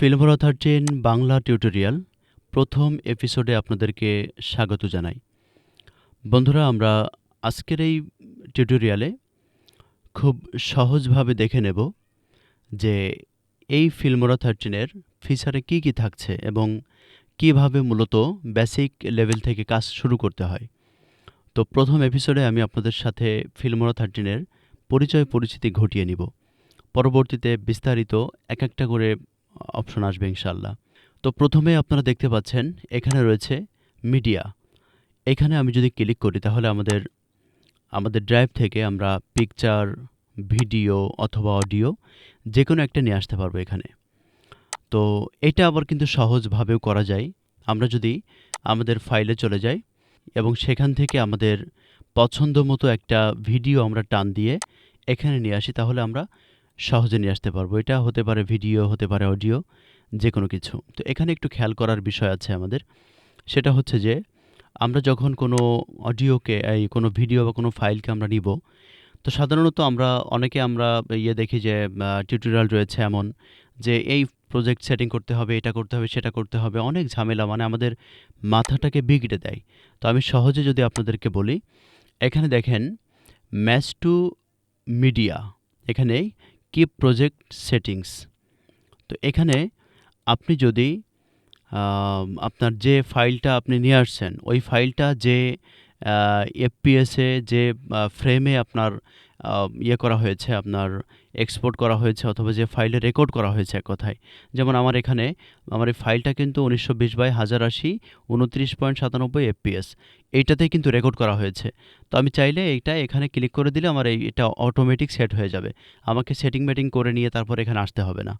ফিল্মরা thirteen Bangla tutorial প্রথম এপিসোডে আপনাদেরকে স্বাগত জানাই। বন্ধুরা, আমরা আজকের এই টিউটোরিয়ালে খুব সহজভাবে দেখে নেব যে এই ফিল্মরা থার্টিনের ফিচারে কী কী থাকছে এবং কীভাবে মূলত বেসিক লেভেল থেকে কাজ শুরু করতে হয়। তো প্রথম এপিসোডে আমি আপনাদের সাথে ফিল্মরা থার্টিনের পরিচয় পরিচিতি ঘটিয়ে নিব। পরবর্তীতে বিস্তারিত এক একটা করে অপশন আসবে ইনশাল্লাহ তো প্রথমে আপনারা দেখতে পাচ্ছেন, এখানে রয়েছে মিডিয়া এখানে আমি যদি ক্লিক করি, তাহলে আমাদের আমাদের ড্রাইভ থেকে আমরা পিকচার ভিডিও অথবা অডিও যে কোনো একটা নিয়ে আসতে পারব এখানে। তো এটা আবার কিন্তু সহজভাবেও করা যায়। আমরা যদি আমাদের ফাইলে চলে যাই এবং সেখান থেকে আমাদের পছন্দ মতো একটা ভিডিও আমরা টান দিয়ে এখানে নিয়ে আসি, তাহলে আমরা সহজে নিয়ে আসতে পারব। এটা হতে পারে ভিডিও, হতে পারে অডিও যে কোনো কিছু। তো এখানে একটু খেয়াল করার বিষয় আছে আমাদের। সেটা হচ্ছে যে, আমরা যখন কোনো অডিওকে, এই কোনো ভিডিও বা কোনো ফাইলকে আমরা নিব, তো সাধারণত আমরা, অনেকে আমরা ইয়ে দেখি যে টিউটোরিয়াল রয়েছে এমন, যে এই প্রজেক্ট সেটিং করতে হবে, এটা করতে হবে, সেটা করতে হবে, অনেক ঝামেলা মানে আমাদের মাথাটাকে বিগড়ে দেয়। তো আমি সহজে যদি আপনাদেরকে বলি, এখানে দেখেন, ম্যাচ টু মিডিয়া এখানে কিপ প্রজেক্ট সেটিংস তো এখানে আপনি যদি আপনার যে ফাইলটা আপনি নিয়ে আসছেন, ওই ফাইলটা যে এফপিএসে যে ফ্রেমে আপনার ইয়ে করা হয়েছে, আপনার এক্সপোর্ট করা হয়েছে অথবা যে ফাইলে রেকর্ড করা হয়েছে এক কথায়। যেমন আমার এখানে, আমার এই ফাইলটা কিন্তু উনিশশো বিশ বাই হাজার আশি, উনত্রিশ পয়েন্ট সাতানব্বই এফপিএস এইটাতেই কিন্তু রেকর্ড করা হয়েছে। তো আমি চাইলে এইটা এখানে ক্লিক করে দিলে আমার এই, এটা অটোমেটিক সেট হয়ে যাবে। আমাকে সেটিং মেটিং করে নিয়ে তারপর এখানে আসতে হবে না।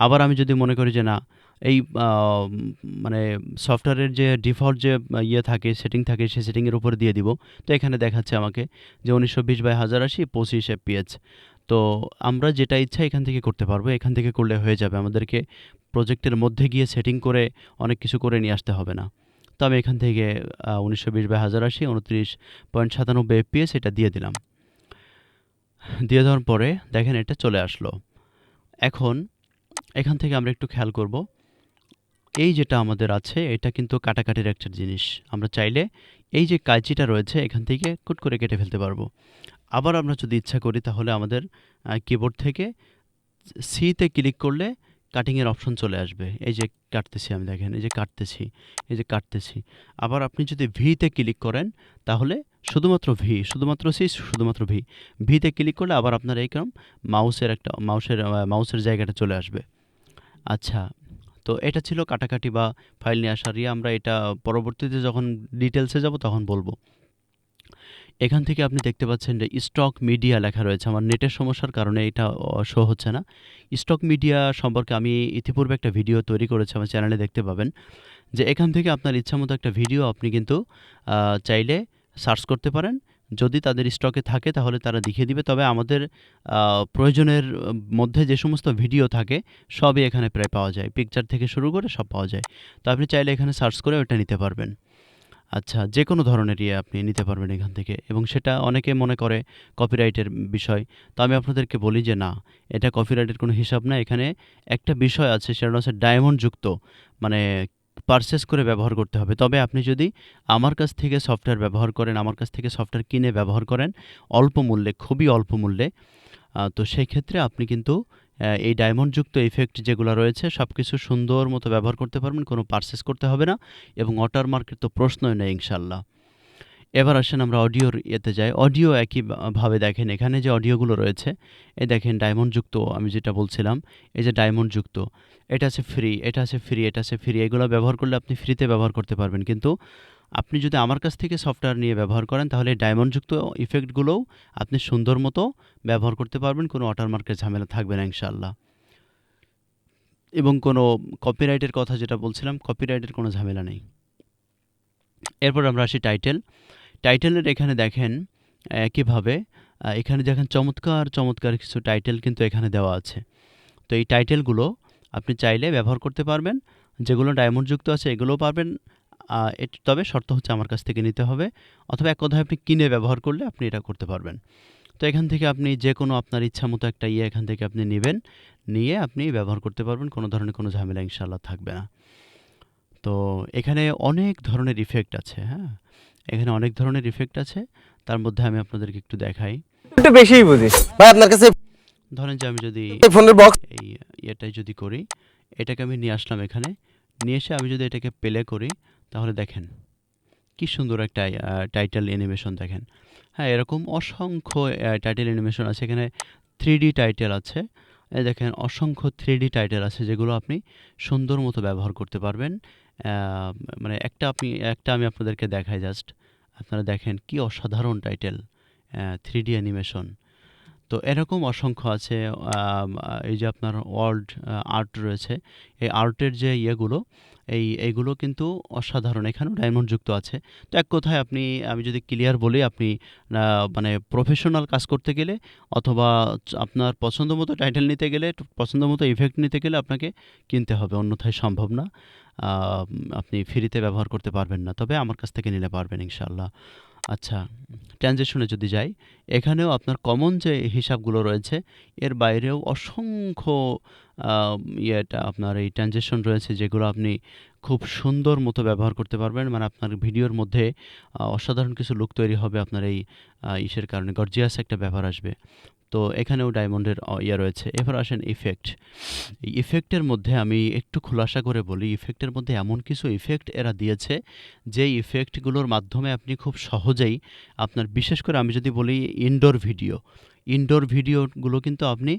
আবার আমি যদি মনে করি যে না, এই মানে সফটওয়্যারের যে ডিফল্ট যে ইয়ে থাকে সেটিং থাকে সেই সেটিংয়ের উপরে দিয়ে দিব। তো এখানে দেখাচ্ছে আমাকে যে উনিশশো বিশ বাই হাজার আশি পঁচিশ এফপিএচ তো আমরা যেটা ইচ্ছা এখান থেকে করতে পারব। এখান থেকে করলে হয়ে যাবে। আমাদেরকে প্রজেক্টের মধ্যে গিয়ে সেটিং করে অনেক কিছু করে নিয়ে আসতে হবে না। তো আমি এখান থেকে উনিশশো বিশ বাই হাজার আশি, উনত্রিশ পয়েন্ট সাতানব্বই এফপিএস এটা দিয়ে দিলাম। দিয়ে দেওয়ার পরে দেখেন এটা চলে আসলো। এখন এখান থেকে আমরা একটু খেয়াল করব। এই যেটা আমাদের আছে, এটা কিন্তু কাটাকাটির একটা জিনিস। আমরা চাইলে এই যে কাঁচিটা রয়েছে, এখান থেকে কুট করে কেটে ফেলতে পারব। আবার আমরা যদি ইচ্ছা করি তাহলে আমাদের কিবোর্ড থেকে সিতে ক্লিক করলে কাটিংয়ের অপশন চলে আসবে। এই যে কাটতেছি আমি, দেখেন, এই যে কাটতেছি, এই যে কাটতেছি। আবার আপনি যদি ভিতে ক্লিক করেন, তাহলে শুধুমাত্র ভি শুধুমাত্র সি শুধুমাত্র ভি ভিতে ক্লিক করলে আবার আপনার এই এইরকম মাউসের একটা মাউসের মাউসের জায়গাটা চলে আসবে। আচ্ছা তো এটা ছিল কাটাকাটি বা ফাইল নিয়ে আসার ইয়ে। আমরা এটা পরবর্তীতে যখন ডিটেলসে যাব তখন বলব। এখান থেকে আপনি দেখতে পাচ্ছেন যে স্টক মিডিয়া লেখা রয়েছে। আমার নেটের সমস্যার কারণে এটা শো হচ্ছে না। স্টক মিডিয়া সম্পর্কে আমি ইতিপূর্বে একটা ভিডিও তৈরি করেছি, আমার চ্যানেলে দেখতে পাবেন। যে এখান থেকে আপনার ইচ্ছামতো একটা ভিডিও আপনি কিন্তু চাইলে সার্চ করতে পারেন। যদি তাদের স্টকে থাকে তাহলে তারা দেখিয়ে দিবে। তবে আমাদের প্রয়োজনের মধ্যে যে সমস্ত ভিডিও থাকে, সবই এখানে প্রায় পাওয়া যায়। পিকচার থেকে শুরু করে সব পাওয়া যায়। তো আপনি চাইলে এখানে সার্চ করে ওটা নিতে পারবেন। আচ্ছা যে কোনো ধরনের ইয়ে আপনি নিতে পারবেন এখান থেকে। এবং সেটা অনেকে মনে করে কপিরাইটের বিষয়। তো আমি আপনাদেরকে বলি যে, না, এটা কপিরাইটের কোনো হিসাব না এখানে একটা বিষয় আছে, সেটা হচ্ছে ডায়মন্ড যুক্ত মানে পারচেস করে ব্যবহার করতে হবে। তবে আপনি যদি আমার কাছ থেকে সফটওয়্যার ব্যবহার করেন, আমার কাছ থেকে সফটওয়্যার কিনে ব্যবহার করেন, অল্প মূল্যে, খুবই অল্প মূল্যে তো সেই ক্ষেত্রে আপনি কিন্তু এই ডায়মন্ডযুক্ত ইফেক্ট যেগুলো রয়েছে সব কিছু সুন্দর মতো ব্যবহার করতে পারবেন, কোনো পারচেস করতে হবে না এবং ওয়াটারমার্কের তো প্রশ্নই নেই ইনশাল্লাহ এবার আসেন আমরা অডিওর ইয়েতে যাই। অডিও একইভাবে দেখেন, এখানে যে অডিওগুলো রয়েছে, এই দেখেন ডায়মন্ডযুক্ত, আমি যেটা বলছিলাম, এই যে ডায়মন্ডযুক্ত, এটা আছে ফ্রি এটা আছে ফ্রি এটা আছে ফ্রি এগুলো ব্যবহার করলে আপনি ফ্রিতে ব্যবহার করতে পারবেন। কিন্তু আপনি যদি আমার কাছ থেকে সফটওয়্যার নিয়ে ব্যবহার করেন তাহলে ডায়মন্ডযুক্ত ইফেক্টগুলোও আপনি সুন্দর মতো ব্যবহার করতে পারবেন কোনো ওয়াটারমার্কের ঝামেলা থাকবে না ইনশাল্লাহ এবং কোনো কপিরাইটের কথা যেটা বলছিলাম কপিরাইটের কোনো ঝামেলা নেই। এরপর আমরা আসি টাইটেল টাইটেলের এখানে দেখেন একইভাবে এখানে দেখেন চমৎকার চমৎকার কিছু টাইটেল কিন্তু এখানে দেওয়া আছে। তো এই টাইটেলগুলো আপনি চাইলে ব্যবহার করতে পারবেন যেগুলো ডায়মন্ডযুক্ত আছে এগুলোও পারবেন আহ, এট- তবে শর্ত হচ্ছে আমার কাছ থেকে নিতে হবে। অথবা এক কথায় আপনি কিনে ব্যবহার করলে আপনি এটা করতে পারবেন। তো এখান থেকে আপনি যে কোনো আপনার ইচ্ছা মতো একটা ইয়ে এখান থেকে আপনি নেবেন। নিয়ে আপনি ব্যবহার করতে পারবেন কোনো ধরনের কোনো ঝামেলা ইনশাআল্লাহ থাকবে না। তো এখানে অনেক ধরনের ইফেক্ট আছে হ্যাঁ? এখানে অনেক ধরনের ইফেক্ট আছে। তার মধ্যে আমি আপনাদেরকে একটু দেখাই। একটু বেশিই বুঝি। ভাই আপনার কাছে ধরেন যে আমি যদি ফোনের বক্স এই ইয়েটাই যদি করি এটাকে আমি নিয়ে আসলাম এখানে। নিয়ে এসে আমি যদি এটাকে প্লে করি তাহলে দেখেন, কি সুন্দর একটা টাইটেল অ্যানিমেশন দেখেন। হ্যাঁ এরকম অসংখ্য টাইটেল অ্যানিমেশন আছে। এখানে থ্রি টাইটেল আছে। দেখেন, অসংখ্য থ্রি টাইটেল আছে যেগুলো আপনি সুন্দর মতো ব্যবহার করতে পারবেন। মানে একটা আপনি, একটা আমি আপনাদেরকে দেখাই জাস্ট আপনারা দেখেন কি অসাধারণ টাইটেল থ্রি ডি অ্যানিমেশন তো এরকম অসংখ্য আছে এই যে আপনার ওয়ার্ল্ড আর্ট রয়েছে। এই আর্টের যে ইয়েগুলো এই, এগুলো কিন্তু অসাধারণ। এখানেও ডায়মন্ড যুক্ত আছে। তো এক কথায় আপনি, আমি যদি ক্লিয়ার বলি, আপনি মানে প্রফেশনাল কাজ করতে গেলে অথবা আপনার পছন্দ মতো টাইটেল নিতে গেলে পছন্দ মতো ইফেক্ট নিতে গেলে আপনাকে কিনতে হবে। অন্যথায় সম্ভব না। আপনি ফ্রিতে ব্যবহার করতে পারবেন না। তবে আমার কাছ থেকে নিলে পারবেন ইনশাল্লাহ আচ্ছা ট্রানজেকশনে যদি যাই, এখানেও আপনার কমন যে হিসাবগুলো রয়েছে, এর বাইরেও অসংখ্য ইয়েটা আপনার এই ট্রানজেকশন রয়েছে যেগুলো আপনি খুব সুন্দর মতো ব্যবহার করতে পারবেন। মানে আপনার ভিডিওর মধ্যে অসাধারণ কিছু লুক তৈরি হবে আপনার এই ইসের কারণে। গর্জিয়াস একটা ব্যবহার আসবে। তো এখানেও ডায়মন্ডের ইয়ে রয়েছে। এবার আসেন ইফেক্ট ইফেক্টের মধ্যে আমি একটু খোলাসা করে বলি ইফেক্টের মধ্যে এমন কিছু ইফেক্ট এরা দিয়েছে, যে ইফেক্টগুলোর মাধ্যমে আপনি খুব সহজেই আপনার, বিশেষ করে আমি যদি বলি ইনডোর ভিডিও ইনডোর ভিডিওগুলো কিন্তু আপনি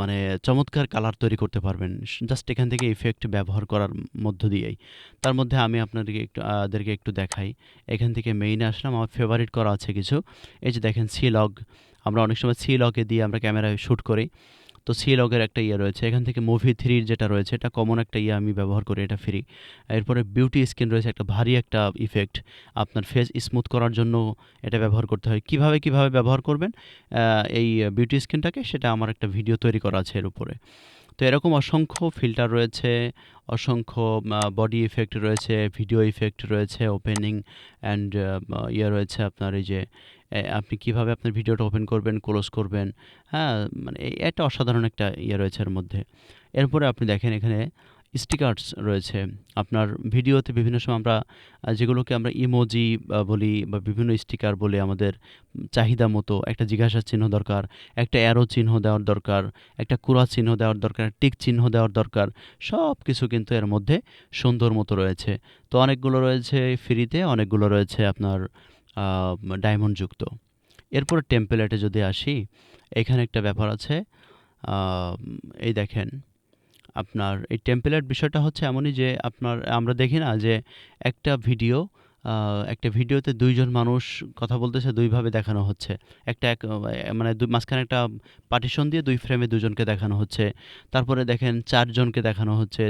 মানে চমৎকার কালার তৈরি করতে পারবেন। জাস্ট এখান থেকে ইফেক্ট ব্যবহার করার মধ্য দিয়েই। তার মধ্যে আমি আপনাদেরকে একটু, আদেরকে একটু দেখাই। এখান থেকে মেইনে আসলাম, আমার ফেভারিট করা আছে কিছু। এই যে দেখেন সি লগ আমরা অনেক সময় সি লগে দিয়ে আমরা ক্যামেরায় শ্যুট করি। তো সি লগের একটা ইয়ে রয়েছে, এখান থেকে মুভি থ্রির যেটা রয়েছে, এটা কমন একটা ইয়ে আমি ব্যবহার করি, এটা ফ্রি এরপরে বিউটি স্কিন রয়েছে, একটা ভারী একটা ইফেক্ট আপনার ফেস স্মুথ করার জন্য এটা ব্যবহার করতে হয়। কীভাবে কীভাবে ব্যবহার করবেন? এই বিউটি স্কিনটাকে সেটা আমার একটা ভিডিও তৈরি করা আছে এর উপরে। তো এরকম অসংখ্য ফিল্টার রয়েছে, অসংখ্য বডি ইফেক্ট রয়েছে ভিডিও ইফেক্ট রয়েছে ওপেনিং অ্যান্ড ইয়ে রয়েছে আপনার এই যে আপনি কীভাবে আপনার ভিডিওটা ওপেন করবেন ক্লোজ করবেন হ্যাঁ মানে একটা অসাধারণ একটা ইয়ে রয়েছে এর মধ্যে। এরপরে আপনি দেখেন এখানে স্টিকার্স রয়েছে। আপনার ভিডিওতে বিভিন্ন সময় আমরা যেগুলোকে আমরা ইমোজি বলি বা বিভিন্ন স্টিকার বলি আমাদের চাহিদা মতো একটা জিজ্ঞাসা চিহ্ন দরকার, একটা অ্যারো চিহ্ন দেওয়ার দরকার, একটা কুড়া চিহ্ন দেওয়ার দরকার টিক চিহ্ন দেওয়ার দরকার সব কিছু কিন্তু এর মধ্যে সুন্দর মতো রয়েছে। তো অনেকগুলো রয়েছে ফ্রিতে অনেকগুলো রয়েছে আপনার ডায়মন্ড যুক্ত। এরপর টেম্পলেটে যদি আসি, এখানে একটা ব্যাপার আছে এই দেখেন। আপনার এই টেম্পলেট বিষয়টা হচ্ছে এমনই যে আপনার, আমরা দেখি না যে একটা ভিডিও একটা ভিডিওতে দুইজন মানুষ কথা বলতেছে, দুইভাবে দেখানো হচ্ছে। একটা এক মানে দুই মাঝখানে একটা পার্টিশন দিয়ে দুই ফ্রেমে দুজনকে দেখানো হচ্ছে। তারপরে দেখেন চারজনকে দেখানো হচ্ছে।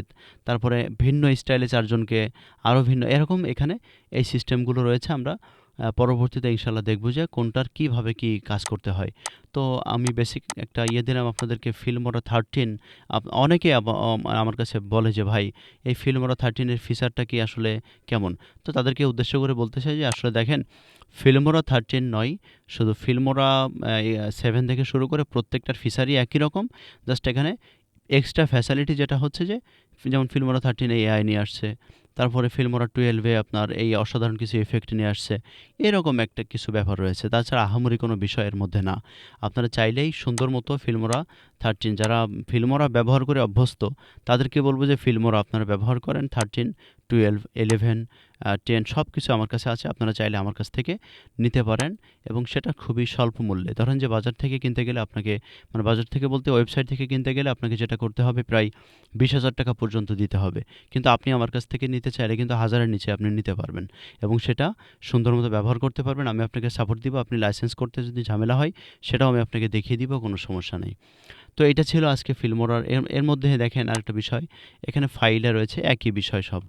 তারপরে ভিন্ন স্টাইলে চারজনকে আরও ভিন্ন, এরকম এখানে এই সিস্টেমগুলো রয়েছে। আমরা পরবর্তীতে ইনশাল্লাহ দেখব যে কোনটার কীভাবে কি কাজ করতে হয়। তো আমি বেসিক একটা ইয়ে দিলাম আপনাদেরকে ফিল্মোরা থার্টিন অনেকে আমার কাছে বলে যে, ভাই, এই ফিল্মোরা থার্টিনের ফিচারটা কি আসলে কেমন? তো তাদেরকে উদ্দেশ্য করে বলতে চাই যে, আসলে দেখেন ফিল্মোরা থার্টিন নয়, শুধু ফিল্মোরা সেভেন থেকে শুরু করে প্রত্যেকটার ফিচারই একই রকম। জাস্ট এখানে এক্সট্রা ফ্যাসিলিটি যেটা হচ্ছে যে, যেমন ফিল্মোরা থার্টিন এআই নিয়ে আসছে। তারপরে ফিল্মোরা টুয়েলভে আপনার এই অসাধারণ কিছু এফেক্ট নিয়ে আসছে। এরকম একটা কিছু ব্যাপার রয়েছে। তাছাড়া আহামরি কোনো বিষয়ের মধ্যে না। আপনারা চাইলেই সুন্দর মতো ফিল্মোরা থার্টিন যারা ফিল্মোরা ব্যবহার করে অভ্যস্ত, তাদেরকে বলব যে ফিল্মোরা আপনারা ব্যবহার করেন থার্টিন টুয়েলভ ইলেভেন টেন সব কিছু আমার কাছে আছে, আপনারা চাইলে আমার কাছ থেকে নিতে পারেন এবং সেটা খুবই স্বল্প মূল্যে। ধরেন যে বাজার থেকে কিনতে গেলে আপনাকে মানে বাজার থেকে বলতে ওয়েবসাইট থেকে কিনতে গেলে আপনাকে যেটা করতে হবে প্রায় বিশ হাজার টাকা পর্যন্ত দিতে হবে। কিন্তু আপনি আমার কাছ থেকে নিতে চাইলে কিন্তু হাজারের নিচে আপনি নিতে পারবেন এবং সেটা সুন্দর মতো ব্যবহার করতে পারবেন। আমি আপনাকে সাপোর্ট দিব, আপনি লাইসেন্স করতে যদি ঝামেলা হয়, সেটাও আমি আপনাকে দেখিয়ে দিব, কোনো সমস্যা নেই। তো এটা ছিল আজকে ফিল্মোরার এর এর মধ্যে দেখেন আরেকটা বিষয়, এখানে ফাইলে রয়েছে, একই বিষয় সব।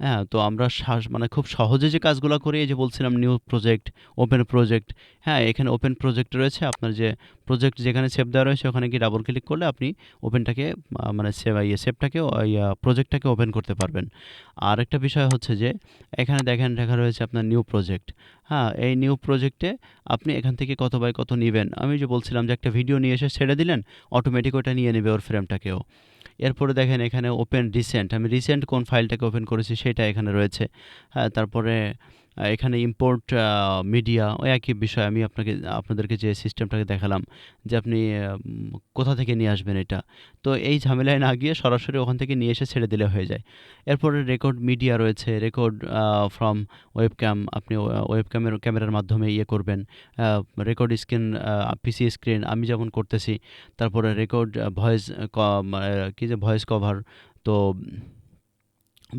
হ্যাঁ তো আমরা মানে খুব সহজে যে কাজগুলো করি, এই যে বলছিলাম নিউ প্রজেক্ট ওপেন প্রজেক্ট হ্যাঁ এখানে ওপেন প্রজেক্ট রয়েছে, আপনার যে প্রজেক্ট যেখানে সেভ দেওয়া রয়েছে, ওখানে গিয়ে ডাবল ক্লিক করলে আপনি ওপেনটাকে মানে সেভ ইয়ে সেভটাকে প্রজেক্টটাকে ওপেন করতে পারবেন। আর একটা বিষয় হচ্ছে যে, এখানে দেখেন লেখা রয়েছে আপনার নিউ প্রজেক্ট হ্যাঁ এই নিউ প্রজেক্টে আপনি এখান থেকে কত বাই কত নেবেন? আমি যে বলছিলাম যে একটা ভিডিও নিয়ে এসে ছেড়ে দিলেন অটোমেটিক ওটা নিয়ে নেবে ওর ফ্রেমটাকেও এরপরে দেখেন এখানে ওপেন রিসেন্ট আমি রিসেন্ট কোন ফাইলটাকে ওপেন করেছি সেটা এখানে রয়েছে। হ্যাঁ তারপরে এখানে ইম্পোর্ট মিডিয়া ওই একই বিষয়। আমি আপনাকে, আপনাদেরকে যে সিস্টেমটাকে দেখালাম যে আপনি কোথা থেকে নিয়ে আসবেন এটা। তো এই ঝামেলায় না গিয়ে সরাসরি ওখান থেকে নিয়ে এসে ছেড়ে দিলে হয়ে যায়। এরপরে রেকর্ড মিডিয়া রয়েছে রেকর্ড ফ্রম ওয়েবক্যাম আপনি ওয়েবক্যামের ক্যামেরার মাধ্যমে ইয়ে করবেন। রেকর্ড স্ক্রিন পিসি স্ক্রিন আমি যেমন করতেছি, তারপরে রেকর্ড ভয়েস কী যে ভয়েস কভার তো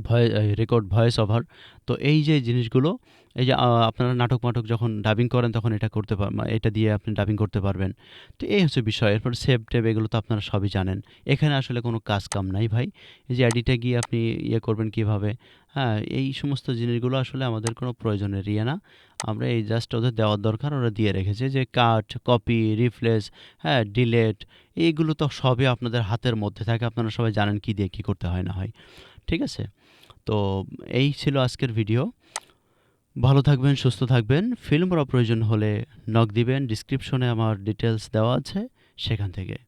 ভয়েস রেকর্ড ভয়েস ওভার তো এই যে জিনিসগুলো, এই যে আপনারা নাটক মাটক যখন ডাবিং করেন তখন এটা করতে পার এটা দিয়ে আপনি ডাবিং করতে পারবেন। তো এই হচ্ছে বিষয়, এরপর সেভ টেভ এগুলো তো আপনারা সবই জানেন। এখানে আসলে কোনো কাজ কাম নাই ভাই। এই যে এডিটে গিয়ে আপনি ইয়ে করবেন কীভাবে? হ্যাঁ এই সমস্ত জিনিসগুলো আসলে আমাদের কোনো প্রয়োজনের ইয়ে না। আমরা এই জাস্ট ওদের দেওয়ার দরকার, ওরা দিয়ে রেখেছে যে কাট কপি রিপ্লেস হ্যাঁ ডিলেট এইগুলো তো সবই আপনাদের হাতের মধ্যে থাকে, আপনারা সবাই জানেন কী দিয়ে কী করতে হয় না হয়। ঠিক আছে? তো এই ছিল আজকের ভিডিও ভালো থাকবেন, সুস্থ থাকবেন। ফিল্ম করা প্রয়োজন হলে নক দিবেন। ডিসক্রিপশনে আমার ডিটেলস দেওয়া আছে। সেখান থেকে।